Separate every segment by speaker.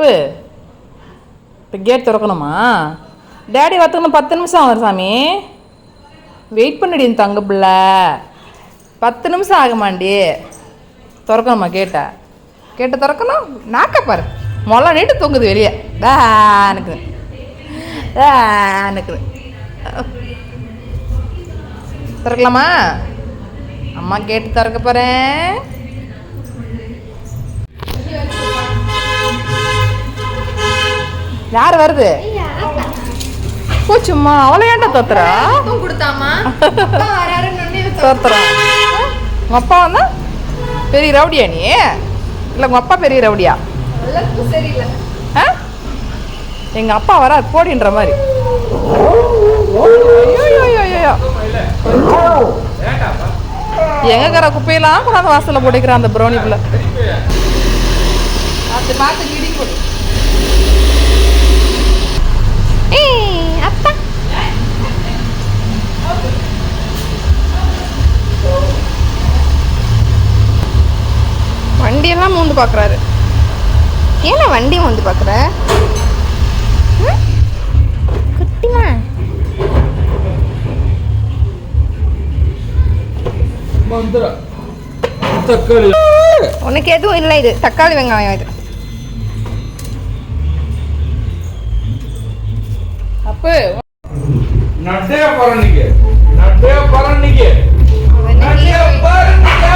Speaker 1: அப்பு இப்போ gate திறக்கணுமா? Daddy வரத்துக்கணும் பத்து நிமிஷம் ஆகும் சாமி. வெயிட் பண்ணடி இந்த தங்க பிள்ளை. பத்து நிமிஷம் ஆகுமாண்டி. திறக்கணுமா கேட்டை கேட்டை திறக்கணும். நாக்க பாரு. மொளை நீட்டு தொங்குது வெளியே. டேனுக்குது டேனுக்குது திறக்கலாமா? அம்மா கேட்டு திறக்க போகிறேன் யார் வருது? ஓ சும்மா அவ்வளோ ஏன்டா தோத்துறா
Speaker 2: கொடுத்தாமா?
Speaker 1: தோத்துறா உங்கள் அப்பா வந்தா? பெரிய ரவுடியா நீ? இல்லை உங்கள் அப்பா பெரிய ரவுடியா? ஆ? எங்கள் அப்பா வர போடின்ற மாதிரி. ஐயோ, ஐயோ, ஐயோ, ஐயோ. எங்க கர குப்பையெல்லாம் கொண்டாந்து வாசல்ல போட்டுக்கிறான் அந்த ப்ரௌனி பிள்ளை? பார்த்து பார்த்து கிடி போடு.
Speaker 2: அப்பா வண்டியெல்லாம் மூந்து பார்க்குறாரு ஏன்னா வண்டி மூந்து பார்க்குற குட்டிமா?
Speaker 3: தக்காளி.
Speaker 2: உனக்கு எதுவும் இல்லை இது. தக்காளி வெங்காயம் இது.
Speaker 3: பரணிக்கு. பரணிக்கு. பரணிக்கு.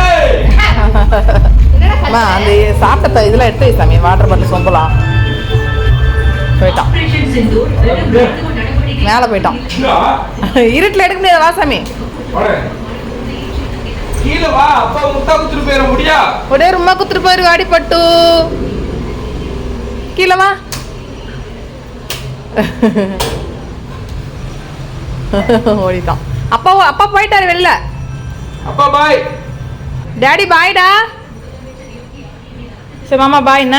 Speaker 1: அம்மா அந்த சாப்பிட்ட இதெல்லாம் எடுத்து சாமி வாட்டர் பாட்டில் சொம்பலாம். போயிட்டான். மேலே போயிட்டான். இருட்டில் எடுக்க முடியாது வா சாமி?
Speaker 3: கீழே வா அப்பா முட்டா குத்துட்டு போயிட முடியா?
Speaker 1: ஒரே ரொம்ப குத்துட்டு போயிரு வாடி பட்டு. கீழே வா. ஓடிட்டான். அப்பா அப்பா போயிட்டாரு வெளில.
Speaker 3: அப்பா பாய்
Speaker 1: டேடி பாய்டா சரி மாமா பாய் என்ன?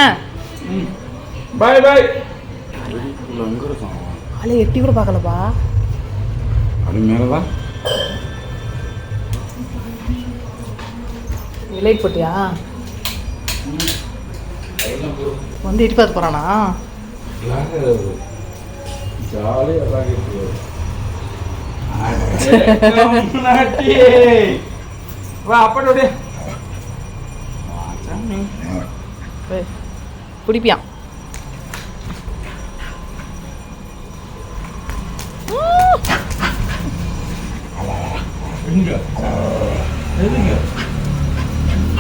Speaker 3: பாய் பாய்
Speaker 1: ஆளே எட்டி கூட பார்க்கலப்பா.
Speaker 3: அது மேலதான்
Speaker 1: விலை போட்டியா? வந்து எட்டி பார்த்து போறானா
Speaker 3: ஜாலியாக வா அப்படோடைய
Speaker 1: ஏய், பிடிப்பியான்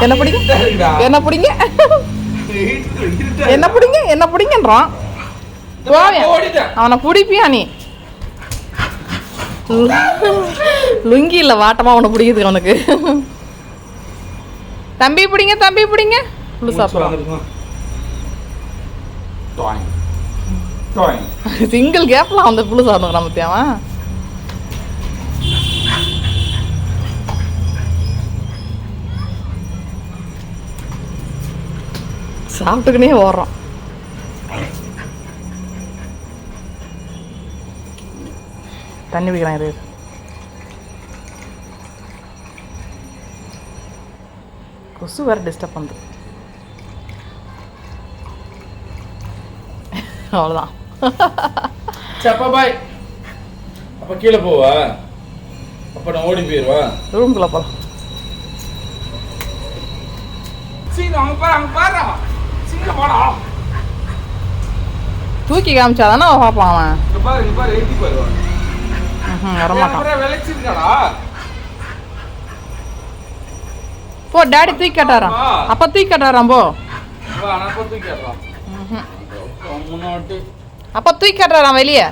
Speaker 1: என்ன பிடிங்க. என்ன பிடிங்க? என்ன பிடிங்க? என்ன பிடிங்கன்றான். அவனை பிடிப்பியா நீ? லுங்கி இல்லை வாட்டமா அவனை பிடிக்குது அவனுக்கு தம்பி பிடிங்க தம்பி பிடிங்க. சிங்கிள் கேப்ல அந்த புழு சாப்பிடுறான் மத்தியாவன் சாப்பிட்டுக்கினே ஓடுறான். தண்ணி பிடிக்கிறான் இது கொசு வேற டிஸ்டர்ப் பண்ணுது. அவ்வளோதான்
Speaker 3: சப்பா பாய் அப்ப கீழே போவா. அப்ப நான் ஓடி போயிருவா.
Speaker 1: ரூம்குள்ளே போகலாம்
Speaker 3: பாரு பாரு. போடா
Speaker 1: தூக்கி காமிச்சா தானே அவன் பார்ப்பான் அவன்.
Speaker 3: பாரு பாரு எட்டி பாரு.
Speaker 1: ம்ஹும், வரமாட்டான். போ டாடி தூக்கி கட்டாராம் அப்போ தூக்கி கட்டாராம் போ அப்போ தூக்கி கட்டுறாராம் வெளியே.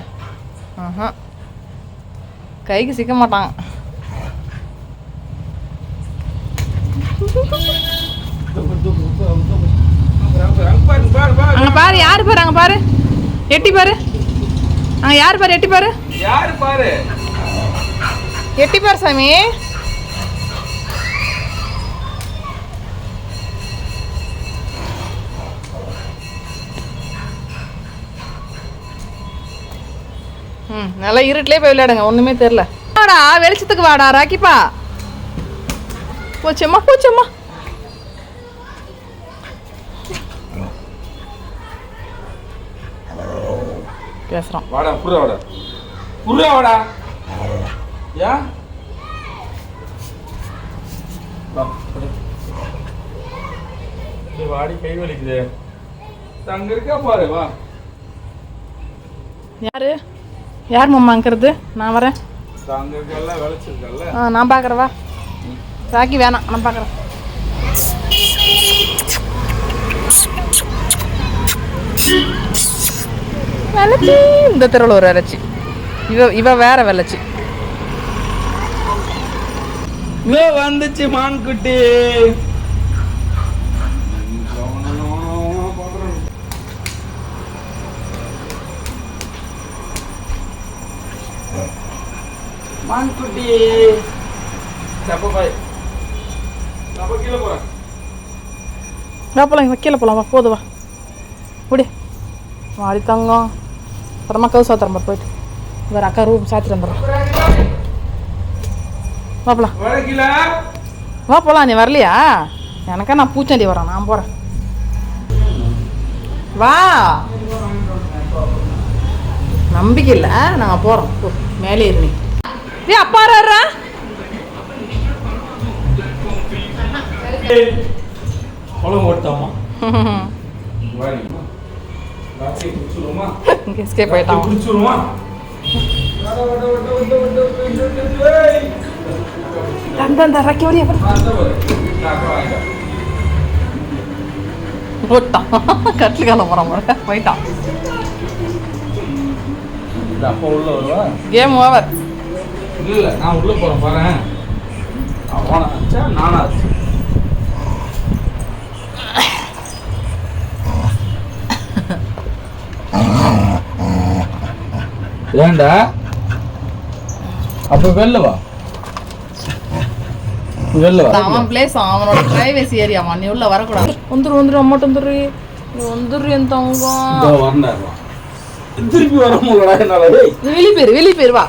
Speaker 1: கைக்கு சிக்க
Speaker 3: பாரு
Speaker 1: அங்கே பாரு யார் பாரு அங்கே பாரு. எட்டி பாரு. அங்கே யார் பாரு எட்டி பாரு.
Speaker 3: யாரு பாரு?
Speaker 1: எட்டி சாமி. ம் நல்லா இருட்டிலே போய் விளையாடுங்க ஒன்றுமே தெரில வாடா வெளிச்சத்துக்கு வாடா ராக்கிப்பா. போச்சம்மா போச்சம்மா. பேசுகிறோம்
Speaker 3: வாடா புரியா வாடா. புரியா வாடா. ஏன் வா, படு. டேய், வாடி கை வலிக்குது அங்க இருக்கா பாரு வா
Speaker 1: யாரு? யார் மாமாங்கிறது நான் வரேன்.
Speaker 3: அங்க இருக்கல்ல விளைச்சிருக்கல்ல
Speaker 1: ஆ நான் பார்க்குறேன் வா. ராக்கி வேணாம் நான் பார்க்குறேன். வெள்ளச்சி இந்த தெருவில் ஒரு வெள்ளச்சி இவ இவ வேற வெள்ளச்சி
Speaker 3: இதோ வந்துச்சு மான்குட்டி. மான்குட்டி. சப்ப பாய் சப்ப கீழே போறேன்
Speaker 1: வா போலாம் இங்க கீழே போலாம் வா போது வா. முடி. வாடி தங்கம். அப்புறமா கவு சாத்திரம் போயிட்டு. வேறு அக்கா ரூம் சாத்திட்டு வந்துடுறோம் வா போலாம் வா போலாம் நீ வரலையா எனக்கா நான் பூச்செண்டி வரேன் நான் போகிறேன் வா நம்பிக்கை இல்லை நாங்கள் போகிறோம் மேலே இரு நீ ஏ அப்பா வர்றா
Speaker 3: குளம் ஓட்டாமா
Speaker 1: எஸ்கேப் போயிட்டான் போட்டான். கட்டில் காலம் போகிறான் போயிட்டான்.
Speaker 3: அப்பா உள்ள வருவா?
Speaker 1: கேம் ஓவர்
Speaker 3: இல்ல இல்ல நான் உள்ள போறேன் பாரு அவனா ஆச்சா நானா ஆச்சு ஏண்டா? அப்ப வெளில வா.
Speaker 1: அவன் பிளேஸ் அவனோட பிரைவசி ஏரியாமா நீ உள்ள வரக்கூடாது வந்துரு வந்துரு அம்மாட்ட வந்துரு நீ வந்துரு என் தங்கம்
Speaker 3: திருப்பி வர
Speaker 1: நீ வெளிய பேரு வெளிய பேரு வா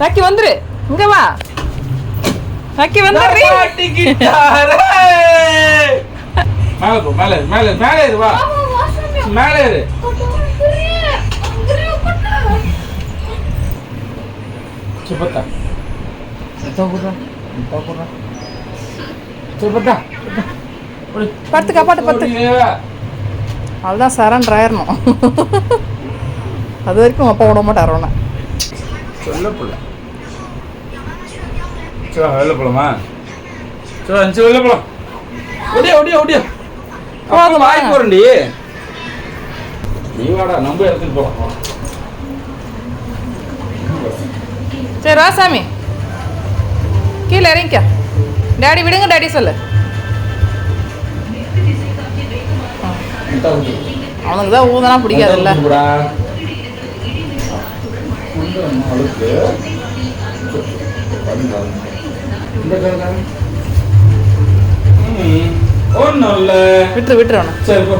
Speaker 1: ராக்கி வந்துரு இங்க வா ராக்கி வந்துரு
Speaker 3: மேல போ மேல மேல மேல ஏறு வா மேல ஏறு சுபத்தா குடுறா சுபத்தா
Speaker 1: பத்து அதுதான் சரண்டர் ஆயிரணும் அது வரைக்கும் அப்பா விட மாட்டார்
Speaker 3: சொல்ல புள்ள சோ வெளில போலாமா? சோ அஞ்சு வெளில போலாம். ஒடியா ஒடியா ஒடியா. போதுமா? வாய் போறண்டி நீ வாடா நம்ம எடுத்துட்டு போலாம்.
Speaker 1: சரி வா சாமி. கீழே இறங்கிக்க. டாடி விடுங்க டாடி சொல்லு. அவனுக்கு தான் ஊதனா பிடிக்காதுல்ல.
Speaker 3: ஒன்னும் இல்ல.
Speaker 1: விட்டுரு விட்டுரு அவனை.
Speaker 3: சரி போ.